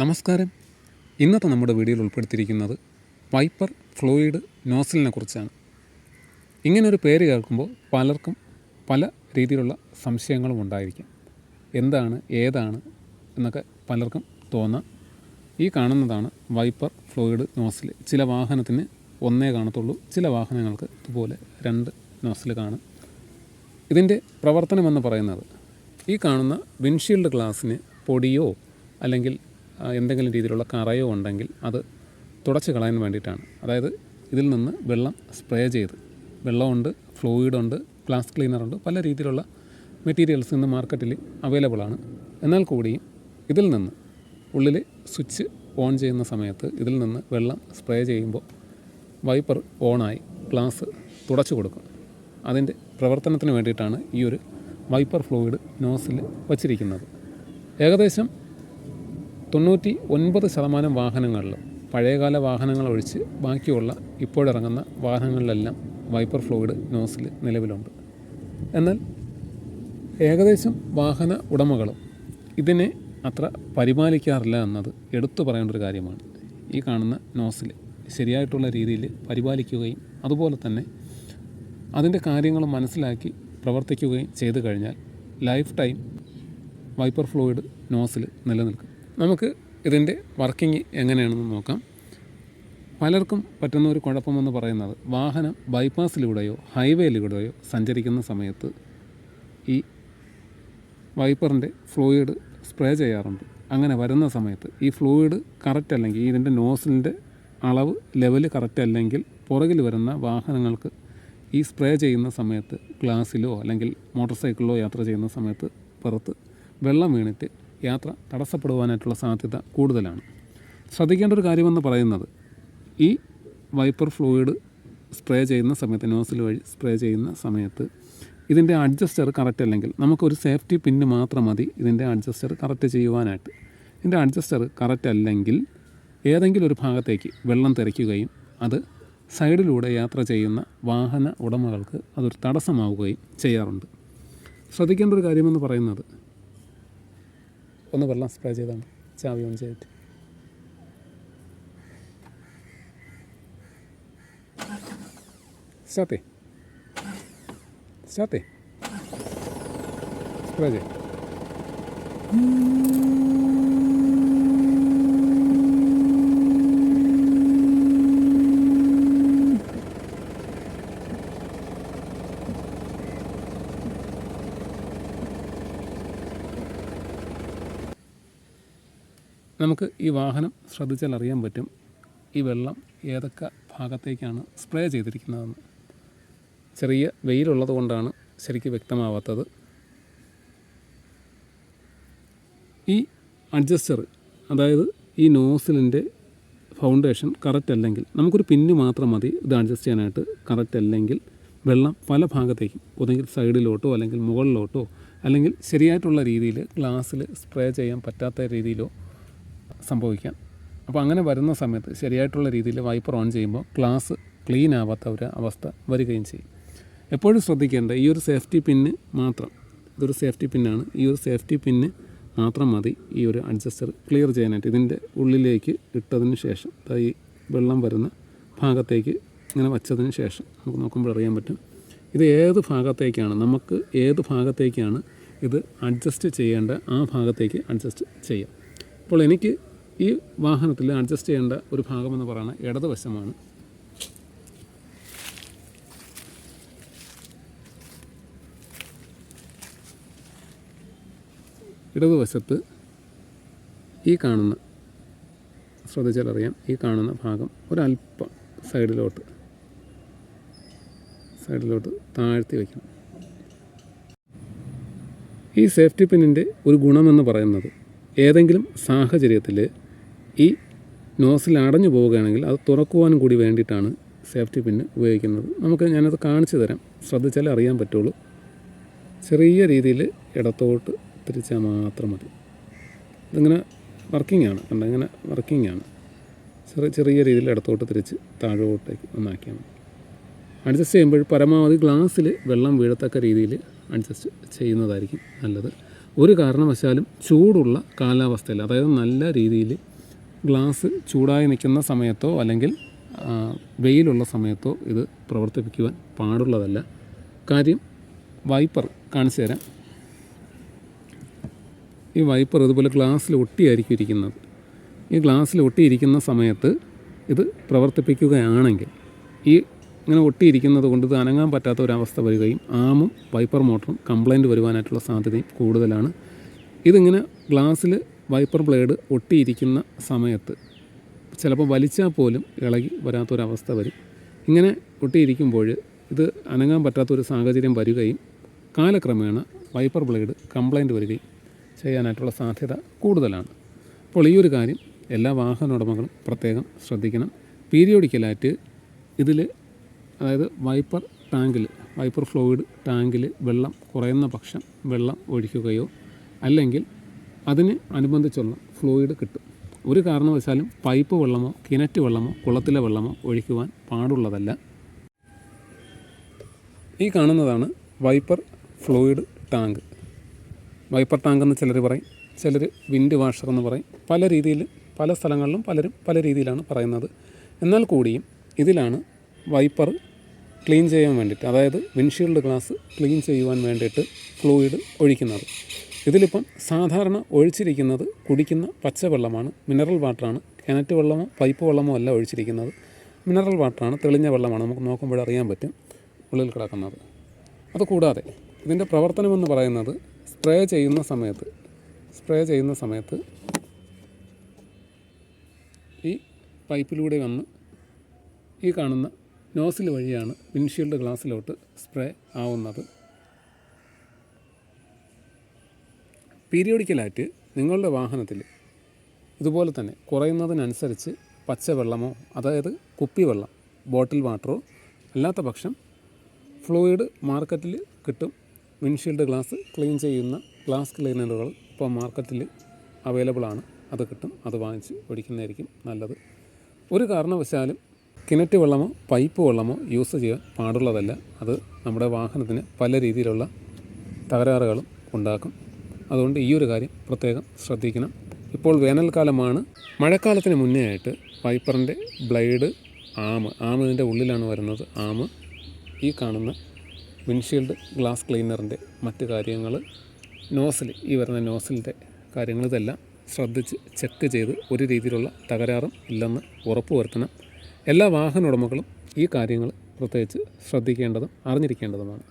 നമസ്കാരം. ഇന്നത്തെ നമ്മുടെ വീഡിയോയിൽ ഉൾപ്പെടുത്തിയിരിക്കുന്നത് വൈപ്പർ ഫ്ലൂയിഡ് നോസിലിനെ കുറിച്ചാണ്. ഇങ്ങനൊരു പേര് കേൾക്കുമ്പോൾ പലർക്കും പല രീതിയിലുള്ള സംശയങ്ങളും ഉണ്ടായിരിക്കും. എന്താണ് ഏതാണ് എന്നൊക്കെ പലർക്കും തോന്നാം. ഈ കാണുന്നതാണ് വൈപ്പർ ഫ്ലൂയിഡ് നോസിൽ. ചില വാഹനത്തിന് ഒന്നേ കാണത്തുള്ളൂ. ചില വാഹനങ്ങൾക്ക് ഇതുപോലെ രണ്ട് നോസിൽ കാണും. ഇതിന്റെ പ്രവർത്തനമെന്ന് പറയുന്നത് ഈ കാണുന്ന വിൻഷീൽഡ് ഗ്ലാസ്സിന് പൊടിയോ അല്ലെങ്കിൽ എന്തെങ്കിലും രീതിയിലുള്ള കറയോ ഉണ്ടെങ്കിൽ അത് തുടച്ച് കളയാൻ വേണ്ടിയിട്ടാണ്. അതായത് ഇതിൽ നിന്ന് വെള്ളം സ്പ്രേ ചെയ്ത് വെള്ളമുണ്ട് ഫ്ലൂയിഡുണ്ട് ഗ്ലാസ് ക്ലീനറുണ്ട് പല രീതിയിലുള്ള മെറ്റീരിയൽസ് ഇന്ന് മാർക്കറ്റിൽ അവൈലബിൾ ആണ് എന്നാൽ കൂടിയും ഇതിൽ നിന്ന് ഉള്ളിൽ സ്വിച്ച് ഓൺ ചെയ്യുന്ന സമയത്ത് ഇതിൽ നിന്ന് വെള്ളം സ്പ്രേ ചെയ്യുമ്പോൾ വൈപ്പർ ഓണായി ഗ്ലാസ് തുടച്ചു കൊടുക്കും. അതിന്റെ പ്രവർത്തനത്തിന് വേണ്ടിയിട്ടാണ് ഈ ഒരു വൈപ്പർ ഫ്ലൂയിഡ് നോസിൽ വച്ചിരിക്കുന്നത്. ഏകദേശം തൊണ്ണൂറ്റി ഒൻപത് ശതമാനം വാഹനങ്ങളിൽ പഴയകാല വാഹനങ്ങൾ ഒഴിച്ച് ബാക്കിയുള്ള ഇപ്പോഴിറങ്ങുന്ന വാഹനങ്ങളിലെല്ലാം വൈപ്പർ ഫ്ലൂയിഡ് നോസിൽ നിലവിലുണ്ട്. എന്നാൽ ഏകദേശം വാഹന ഉടമകളും ഇതിനെ അത്ര പരിപാലിക്കാറില്ല എന്നത് എടുത്തു പറയേണ്ട ഒരു കാര്യമാണ്. ഈ കാണുന്ന നോസിൽ ശരിയായിട്ടുള്ള രീതിയിൽ പരിപാലിക്കുകയും അതുപോലെ തന്നെ അതിന്റെ കാര്യങ്ങൾ മനസ്സിലാക്കി പ്രവർത്തിക്കുകയും ചെയ്തു കഴിഞ്ഞാൽ life time wiper fluid nozzle നിലനിൽക്കും. നമുക്ക് ഇതിന്റെ വർക്കിംഗ് എങ്ങനെയാണെന്ന് നോക്കാം. പലർക്കും പറ്റുന്ന ഒരു കുഴപ്പമെന്ന് പറയുന്നത് വാഹനം ബൈപ്പാസിലൂടെയോ ഹൈവേയിലൂടെയോ സഞ്ചരിക്കുന്ന സമയത്ത് ഈ വൈപ്പറിന്റെ ഫ്ലൂയിഡ് സ്പ്രേ ചെയ്യാറുണ്ട്. അങ്ങനെ വരുന്ന സമയത്ത് ഈ ഫ്ലൂയിഡ് കറക്റ്റ് അല്ലെങ്കിൽ ഇതിന്റെ നോസിലിന്റെ അളവ് ലെവൽ കറക്റ്റ് അല്ലെങ്കിൽ പുറകിൽ വരുന്ന വാഹനങ്ങൾക്ക് ഈ സ്പ്രേ ചെയ്യുന്ന സമയത്ത് ഗ്ലാസ്സിലോ അല്ലെങ്കിൽ മോട്ടോർ സൈക്കിളിലോ യാത്ര ചെയ്യുന്ന സമയത്ത് പുറത്ത് വെള്ളം വീണിട്ട് യാത്ര തടസ്സപ്പെടുവാനായിട്ടുള്ള സാധ്യത കൂടുതലാണ്. ശ്രദ്ധിക്കേണ്ട ഒരു കാര്യമെന്ന് പറയുന്നത് ഈ വൈപ്പർ ഫ്ലൂയിഡ് സ്പ്രേ ചെയ്യുന്ന സമയത്ത് നോസിൽ വഴി സ്പ്രേ ചെയ്യുന്ന സമയത്ത് ഇതിന്റെ അഡ്ജസ്റ്റർ കറക്റ്റ് അല്ലെങ്കിൽ നമുക്കൊരു സേഫ്റ്റി പിന്ന് മാത്രം മതി ഇതിന്റെ അഡ്ജസ്റ്റർ കറക്റ്റ് ചെയ്യുവാനായിട്ട്. ഇതിന്റെ അഡ്ജസ്റ്റർ കറക്റ്റ് അല്ലെങ്കിൽ ഏതെങ്കിലും ഒരു ഭാഗത്തേക്ക് വെള്ളം തെറിക്കുകയും അത് സൈഡിലൂടെ യാത്ര ചെയ്യുന്ന വാഹന ഉടമകൾക്ക് അതൊരു തടസ്സമാവുകയും ചെയ്യാറുണ്ട്. ശ്രദ്ധിക്കേണ്ട ഒരു കാര്യമെന്ന് പറയുന്നത് ഒന്ന് വെള്ളം സ്പ്രേ ചെയ്താണ് ചാവി ഓൺ ചെയ്തിട്ട്. സ്റ്റാർട്ടേ സ്റ്റാർട്ടേ സ്പ്രേ ചെയ്യും. നമുക്ക് ഈ വാഹനം ശ്രദ്ധിച്ചാൽ അറിയാൻ പറ്റും ഈ വെള്ളം ഏതൊക്കെ ഭാഗത്തേക്കാണ് സ്പ്രേ ചെയ്തിരിക്കുന്നതെന്ന്. ചെറിയ വെയിലുള്ളത് കൊണ്ടാണ് ശരിക്കും വ്യക്തമാവാത്തത്. ഈ അഡ്ജസ്റ്റർ അതായത് ഈ നോസിലിന്റെ ഫൗണ്ടേഷൻ കറക്റ്റ് അല്ലെങ്കിൽ നമുക്കൊരു പിന്ന് മാത്രം മതി ഇത് അഡ്ജസ്റ്റ് ചെയ്യാനായിട്ട്. കറക്റ്റ് അല്ലെങ്കിൽ വെള്ളം പല ഭാഗത്തേക്കും ഒന്നെങ്കിൽ സൈഡിലോട്ടോ അല്ലെങ്കിൽ മുകളിലോട്ടോ അല്ലെങ്കിൽ ശരിയായിട്ടുള്ള രീതിയിൽ ഗ്ലാസ്സിൽ സ്പ്രേ ചെയ്യാൻ പറ്റാത്ത രീതിയിലോ സംഭവിക്കാം. അപ്പോൾ അങ്ങനെ വരുന്ന സമയത്ത് ശരിയായിട്ടുള്ള രീതിയിൽ വൈപ്പർ ഓൺ ചെയ്യുമ്പോൾ ക്ലാസ് ക്ലീൻ ആവാത്ത ഒരു അവസ്ഥ വരികയും ചെയ്യും. എപ്പോഴും ശ്രദ്ധിക്കേണ്ട ഈ ഒരു സേഫ്റ്റി പിന്ന് മാത്രം ഇതൊരു സേഫ്റ്റി പിന്നാണ്. ഈ ഒരു സേഫ്റ്റി പിന്ന് മാത്രം മതി ഈ ഒരു അഡ്ജസ്റ്റർ ക്ലിയർ ചെയ്യാനായിട്ട്. ഇതിന്റെ ഉള്ളിലേക്ക് ഇട്ടതിന് ശേഷം ഈ വെള്ളം വരുന്ന ഭാഗത്തേക്ക് ഇങ്ങനെ വച്ചതിന് ശേഷം നമുക്ക് നോക്കുമ്പോൾ അറിയാൻ പറ്റും. ഇത് ഏത് ഭാഗത്തേക്കാണ് നമുക്ക് ഏത് ഭാഗത്തേക്കാണ് ഇത് അഡ്ജസ്റ്റ് ചെയ്യേണ്ട ആ ഭാഗത്തേക്ക് അഡ്ജസ്റ്റ് ചെയ്യാം. അപ്പോൾ എനിക്ക് ഈ വാഹനത്തിൽ അഡ്ജസ്റ്റ് ചെയ്യേണ്ട ഒരു ഭാഗമെന്ന് പറയുന്നത് ഇടതുവശമാണ്. ഇടതുവശത്ത് ഈ കാണുന്ന ശ്രദ്ധിച്ചാൽ അറിയാം ഈ കാണുന്ന ഭാഗം ഒരല്പം സൈഡിലോട്ട് സൈഡിലോട്ട് താഴ്ത്തി വയ്ക്കണം. ഈ സേഫ്റ്റി പിന്നിന്റെ ഒരു ഗുണമെന്ന് പറയുന്നത് ഏതെങ്കിലും സാഹചര്യത്തിൽ ഈ നോസിൽ അടഞ്ഞു പോവുകയാണെങ്കിൽ അത് തുറക്കുവാനും കൂടി വേണ്ടിയിട്ടാണ് സേഫ്റ്റി പിന്ന് ഉപയോഗിക്കുന്നത്. നമുക്ക് ഞാനത് കാണിച്ചു തരാം. ശ്രദ്ധിച്ചാൽ അറിയാൻ പറ്റുള്ളൂ. ചെറിയ രീതിയിൽ ഇടത്തോട്ട് തിരിച്ചാൽ മാത്രം മതി. ഇതിങ്ങനെ വർക്കിംഗ് ആണ്. കണ്ട? ഇങ്ങനെ വർക്കിംഗ് ആണ്. ചെറിയ ചെറിയ രീതിയിൽ ഇടത്തോട്ട് തിരിച്ച് താഴോട്ടേക്ക് ഒന്നാക്കിയാൽ മതി. അഡ്ജസ്റ്റ് ചെയ്യുമ്പോൾ പരമാവധി ഗ്ലാസ്സിൽ വെള്ളം വീഴത്തക്ക രീതിയിൽ അഡ്ജസ്റ്റ് ചെയ്യുന്നതായിരിക്കും നല്ലത്. ഒരു കാരണവശാലും ചൂടുള്ള കാലാവസ്ഥയിൽ അതായത് നല്ല രീതിയിൽ ഗ്ലാസ് ചൂടായി നിൽക്കുന്ന സമയത്തോ അല്ലെങ്കിൽ വെയിലുള്ള സമയത്തോ ഇത് പ്രവർത്തിപ്പിക്കുവാൻ പാടുള്ളതല്ല. കാര്യം വൈപ്പർ കാണിച്ചു തരാം. ഈ വൈപ്പർ ഇതുപോലെ ഗ്ലാസ്സിൽ ഒട്ടിയായിരിക്കും ഇരിക്കുന്നത്. ഈ ഗ്ലാസ്സിൽ ഒട്ടിയിരിക്കുന്ന സമയത്ത് ഇത് പ്രവർത്തിപ്പിക്കുകയാണെങ്കിൽ ഈ ഇങ്ങനെ ഒട്ടിയിരിക്കുന്നത് കൊണ്ട് ഇത് അനങ്ങാൻ പറ്റാത്ത ഒരവസ്ഥ വരികയും ആമും വൈപ്പർ മോട്ടറും കംപ്ലൈന്റ് വരുവാനായിട്ടുള്ള സാധ്യതയും കൂടുതലാണ്. ഇതിങ്ങനെ ഗ്ലാസ്സിൽ വൈപ്പർ ബ്ലേഡ് ഒട്ടിയിരിക്കുന്ന സമയത്ത് ചിലപ്പോൾ വലിച്ചാൽ പോലും ഇളകി വരാത്തൊരവസ്ഥ വരും. ഇങ്ങനെ ഒട്ടിയിരിക്കുമ്പോൾ ഇത് അനങ്ങാൻ പറ്റാത്തൊരു സാഹചര്യം വരികയും കാലക്രമേണ വൈപ്പർ ബ്ലേഡ് കംപ്ലൈന്റ് വരികയും ചെയ്യാനായിട്ടുള്ള സാധ്യത കൂടുതലാണ്. അപ്പോൾ ഈ ഒരു കാര്യം എല്ലാ വാഹന ഉടമകളും പ്രത്യേകം ശ്രദ്ധിക്കണം. പീരിയോഡിക്കലായിട്ട് ഇതിൽ അതായത് വൈപ്പർ ടാങ്കിൽ വൈപ്പർ ഫ്ലൂയിഡ് ടാങ്കിൽ വെള്ളം കുറയുന്ന പക്ഷം വെള്ളം ഒഴിക്കുകയോ അല്ലെങ്കിൽ അതിന് അനുബന്ധിച്ചുള്ള ഫ്ലൂയിഡ് കിട്ടും. ഒരു കാരണവശാലും പൈപ്പ് വെള്ളമോ കിണറ്റ് വെള്ളമോ കുളത്തിലെ വെള്ളമോ ഒഴിക്കുവാൻ പാടുള്ളതല്ല. ഈ കാണുന്നതാണ് wiper fluid tank. Wiper tank എന്ന് ചിലർ പറയും. ചിലർ വിൻഡ് വാഷർ എന്ന് പറയും. പല രീതിയിൽ പല സ്ഥലങ്ങളിലും പലരും പല രീതിയിലാണ് പറയുന്നത്. എന്നാൽ കൂടിയും ഇതിലാണ് വൈപ്പർ ക്ലീൻ ചെയ്യാൻ വേണ്ടിയിട്ട് അതായത് വിൻഷീൽഡ് ഗ്ലാസ് ക്ലീൻ ചെയ്യുവാൻ വേണ്ടിയിട്ട് ഫ്ലൂയിഡ് ഒഴിക്കുന്നത്. ഇതിലിപ്പം സാധാരണ ഒഴിച്ചിരിക്കുന്നത് കുടിക്കുന്ന പച്ചവെള്ളമാണ്. മിനറൽ വാട്ടറാണ് കിണറ്റ് വെള്ളമോ പൈപ്പ് വെള്ളമോ അല്ല ഒഴിച്ചിരിക്കുന്നത്. മിനറൽ വാട്ടറാണ് തെളിഞ്ഞ വെള്ളമാണ് നമുക്ക് നോക്കുമ്പോൾ അറിയാൻ പറ്റും ഉള്ളിൽ കിടക്കുന്നത്. അതുകൂടാതെ ഇതിന്റെ പ്രവർത്തനമെന്ന് പറയുന്നത് സ്പ്രേ ചെയ്യുന്ന സമയത്ത് സ്പ്രേ ചെയ്യുന്ന സമയത്ത് ഈ പൈപ്പിലൂടെ വന്ന് ഈ കാണുന്ന നോസിൽ വഴിയാണ് വിൻഷീൽഡ് ഗ്ലാസ്സിലോട്ട് സ്പ്രേ ആവുന്നത്. പീരിയോഡിക്കലായിട്ട് നിങ്ങളുടെ വാഹനത്തിൽ ഇതുപോലെ തന്നെ കുറയുന്നതിനനുസരിച്ച് പച്ചവെള്ളമോ അതായത് കുപ്പി വെള്ളം ബോട്ടിൽ വാട്ടറോ അല്ലാത്ത പക്ഷം ഫ്ലൂയിഡ് മാർക്കറ്റിൽ കിട്ടും. വിൻഷീൽഡ് ഗ്ലാസ് ക്ലീൻ ചെയ്യുന്ന ഗ്ലാസ് ക്ലീനറുകൾ ഇപ്പോൾ മാർക്കറ്റിൽ അവൈലബിൾ ആണ്. അത് കിട്ടും അത് വാങ്ങിച്ച് ഒഴിക്കുന്നതായിരിക്കും നല്ലത്. ഒരു കാരണവശാലും കിണറ്റ് വെള്ളമോ പൈപ്പ് വെള്ളമോ യൂസ് ചെയ്യാൻ പാടുള്ളതല്ല. അത് നമ്മുടെ വാഹനത്തിന് പല രീതിയിലുള്ള തകരാറുകളും ഉണ്ടാക്കും. അതുകൊണ്ട് ഈ ഒരു കാര്യം പ്രത്യേകം ശ്രദ്ധിക്കണം. ഇപ്പോൾ വേനൽക്കാലമാണ്. മഴക്കാലത്തിന് മുന്നേ ആയിട്ട് വൈപ്പറിന്റെ ബ്ലേഡ് ആമ് ആമ് ഇതിന്റെ ഉള്ളിലാണ് വരുന്നത്. ആമ് ഈ കാണുന്ന വിൻഷീൽഡ് ഗ്ലാസ് ക്ലീനറിന്റെ മറ്റ് കാര്യങ്ങൾ നോസിൽ ഈ വരുന്ന നോസിലിന്റെ കാര്യങ്ങൾ ഇതെല്ലാം ശ്രദ്ധിച്ച് ചെക്ക് ചെയ്ത് ഒരു രീതിയിലുള്ള തകരാറും ഇല്ലെന്ന് ഉറപ്പുവരുത്തണം എല്ലാ വാഹന ഉടമകളും ഈ കാര്യങ്ങൾ പ്രത്യേകിച്ച് ശ്രദ്ധിക്കേണ്ടതും അറിഞ്ഞിരിക്കേണ്ടതുമാണ്.